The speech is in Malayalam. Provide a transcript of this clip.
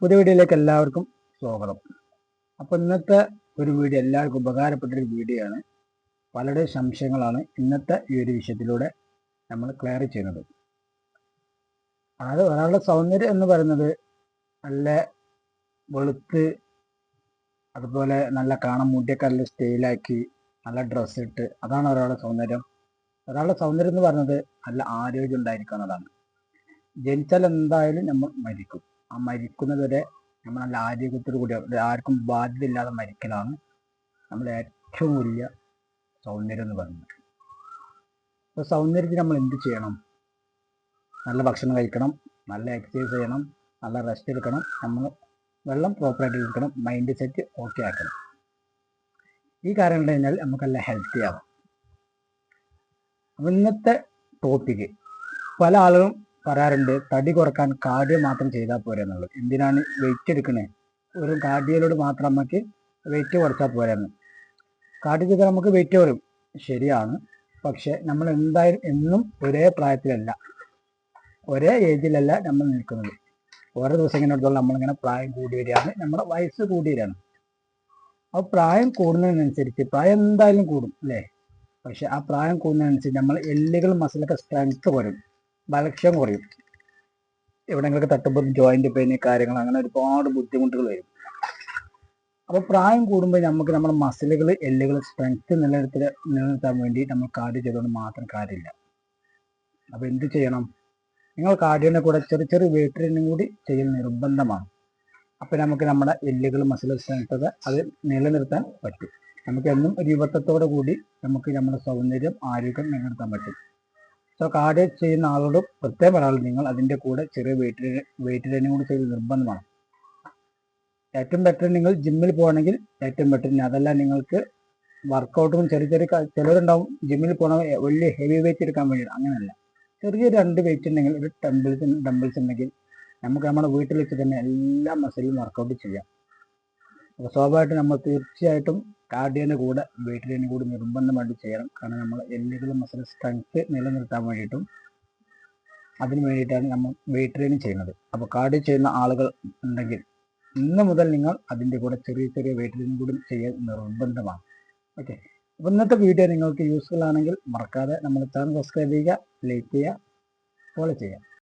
പുതിയ വീഡിയോയിലേക്ക് എല്ലാവർക്കും സ്വാഗതം. അപ്പോൾ ഇന്നത്തെ ഒരു വീഡിയോ എല്ലാവർക്കും ഉപകാരപ്പെട്ട ഒരു വീഡിയോ ആണ്. പലരുടെ സംശയങ്ങളാണ് ഇന്നത്തെ ഈ ഒരു വിഷയത്തിലൂടെ നമ്മൾ ക്ലിയർ ചെയ്യുന്നത്. അതായത് ഒരാളുടെ സൗന്ദര്യം എന്ന് പറയുന്നത് നല്ല വെളുത്ത് അതുപോലെ നല്ല കാണാൻ മുടിയൊക്കെ നല്ല സ്റ്റൈലാക്കി നല്ല ഡ്രസ്സ് ഇട്ട് അതാണ് ഒരാളുടെ സൗന്ദര്യം. ഒരാളുടെ സൗന്ദര്യം എന്ന് പറയുന്നത് നല്ല ആരോഗ്യം ഉണ്ടായിരിക്കുന്നതാണ് ജനിച്ചാൽ എന്തായാലും നമ്മൾ മരിക്കും. ആ മരിക്കുന്നതുവരെ നമ്മൾ നല്ല ആരോഗ്യത്തോടു കൂടി ആർക്കും ബാധ്യത ഇല്ലാതെ മരിക്കലാണ് നമ്മുടെ ഏറ്റവും വലിയ സൗന്ദര്യം എന്ന് പറയുന്നത്. അപ്പോൾ സൗന്ദര്യത്തിന് നമ്മൾ എന്ത് ചെയ്യണം? നല്ല ഭക്ഷണം കഴിക്കണം നല്ല എക്സസൈസ് ചെയ്യണം നല്ല റെസ്റ്റ് എടുക്കണം നമ്മൾ വെള്ളം പ്രോപ്പറായിട്ട് എടുക്കണം മൈൻഡ് സെറ്റ് ഓക്കെ ആക്കണം. ഈ കാര്യം കണ്ടു കഴിഞ്ഞാൽ നമുക്ക് നല്ല ഹെൽത്തി ആവാം. അപ്പം ഇന്നത്തെ ടോപ്പിക്ക് പല ആളുകളും പറയാറുണ്ട് തടി കുറയ്ക്കാൻ കാർഡിയോ മാത്രം ചെയ്താൽ പോരെ എന്നുള്ളത് എന്തിനാണ് വെയിറ്റ് എടുക്കണേ? ഒരു കാർഡിയോയിലൂടെ മാത്രം നമുക്ക് വെയിറ്റ് കുറച്ചാൽ പോരായിരുന്നു കാർഡിയോ ചെയ്താൽ നമുക്ക് വെയിറ്റ് വരും ശരിയാണ്. പക്ഷെ നമ്മൾ എന്തായാലും എന്നും ഒരേ പ്രായത്തിലല്ല. ഒരേ ഏജിലല്ല നമ്മൾ നിൽക്കുന്നത്. ഓരോ ദിവസം ഇങ്ങനെ എടുത്തോളം നമ്മളിങ്ങനെ പ്രായം കൂടി വരികയാണ്. നമ്മുടെ വയസ്സ് കൂടി വരികയാണ്. അപ്പോൾ പ്രായം കൂടുന്നതിനനുസരിച്ച് പ്രായം എന്തായാലും കൂടും അല്ലേ? പക്ഷെ ആ പ്രായം കൂടുന്നതിനനുസരിച്ച് നമ്മൾ എല്ലുകൾ മസിലൊക്കെ സ്ട്രെങ്ത്ത് കുറയും. ബലക്ഷം കുറയും. എവിടെങ്കിലൊക്കെ തട്ടുമ്പോൾ ജോയിന്റ് പെയിന് കാര്യങ്ങൾ അങ്ങനെ ഒരുപാട് ബുദ്ധിമുട്ടുകൾ വരും. അപ്പോൾ പ്രായം കൂടുമ്പോൾ നമുക്ക് നമ്മുടെ മസിലുകൾ എല്ലുകൾ സ്ട്രെങ്ത് നിലനിർത്തി നിലനിർത്താൻ വേണ്ടി നമ്മൾ കാർഡിയോ ചെയ്തുകൊണ്ട് മാത്രം കാര്യമില്ല. അപ്പോൾ എന്ത് ചെയ്യണം? നിങ്ങൾ കാർഡിയോനെ കൂടെ ചെറിയ ചെറിയ വെയിറ്റ് ട്രെയിനിങ് കൂടി ചെയ്യൽ നിർബന്ധമാണ്. അപ്പോൾ നമുക്ക് നമ്മുടെ എല്ലുകൾ മസിൽ സ്ട്രെങ്ത് അത് നിലനിർത്താൻ പറ്റും. നമുക്ക് എന്നും ഒരു യുവത്വത്തോടു കൂടി നമുക്ക് നമ്മുടെ സൗന്ദര്യം ആരോഗ്യം നിലനിർത്താൻ പറ്റും. സോ കാർഡ് ചെയ്യുന്ന ആളോട് പ്രത്യേകം പറയാനുള്ളത് നിങ്ങൾ അതിന്റെ കൂടെ ചെറിയ വെയിറ്റ് വെയിറ്റ് ട്രെയിനിങ് കൂടി ചെയ്ത് നിർബന്ധമാണ്. ഏറ്റവും ബെറ്റർ നിങ്ങൾ ജിമ്മിൽ പോകണമെങ്കിൽ ഏറ്റവും ബെറ്റർ അതല്ല നിങ്ങൾക്ക് വർക്കൗട്ടും ചെറിയ ചെറിയ ചിലവരുണ്ടാവും ജിമ്മിൽ പോകണ വലിയ ഹെവി വെയിറ്റ് എടുക്കാൻ വേണ്ടിയിട്ട് അങ്ങനെയല്ല. ചെറിയ രണ്ട് വെയിറ്റ് ഉണ്ടെങ്കിൽ ഒരു ടെമ്പിൾസ് ഡംബിൾസ് ഉണ്ടെങ്കിൽ നമുക്ക് നമ്മുടെ വീട്ടിൽ വെച്ച് തന്നെ എല്ലാ മസിലും വർക്കൗട്ട് ചെയ്യാം. അപ്പോൾ സ്വാഭാവികമായിട്ട് നമ്മൾ തീർച്ചയായിട്ടും കാർഡിയോന്റെ കൂടെ വെയിറ്റ് ട്രെയിനിങ് കൂടി നിർബന്ധമായിട്ട് ചെയ്യണം. കാരണം നമ്മൾ എല്ലുകളും മസിൽ സ്ട്രെങ്ത് നിലനിർത്താൻ വേണ്ടിയിട്ടും അതിന് വേണ്ടിയിട്ടാണ് നമ്മൾ വെയിറ്റ് ട്രെയിനിങ് ചെയ്യുന്നത്. അപ്പോൾ കാർഡിയോ ചെയ്യുന്ന ആളുകൾ ഉണ്ടെങ്കിൽ ഇന്ന് മുതൽ നിങ്ങൾ അതിന്റെ കൂടെ ചെറിയ ചെറിയ വെയിറ്റ് ട്രെയിനിങ് കൂടി ചെയ്യാൻ നിർബന്ധമാണ്. ഓക്കെ അപ്പോൾ ഇന്നത്തെ വീഡിയോ നിങ്ങൾക്ക് യൂസ്ഫുൾ ആണെങ്കിൽ മറക്കാതെ നമ്മൾ ചാനൽ സബ്സ്ക്രൈബ് ചെയ്യുക ലൈക്ക് ചെയ്യുക ഫോളോ ചെയ്യുക.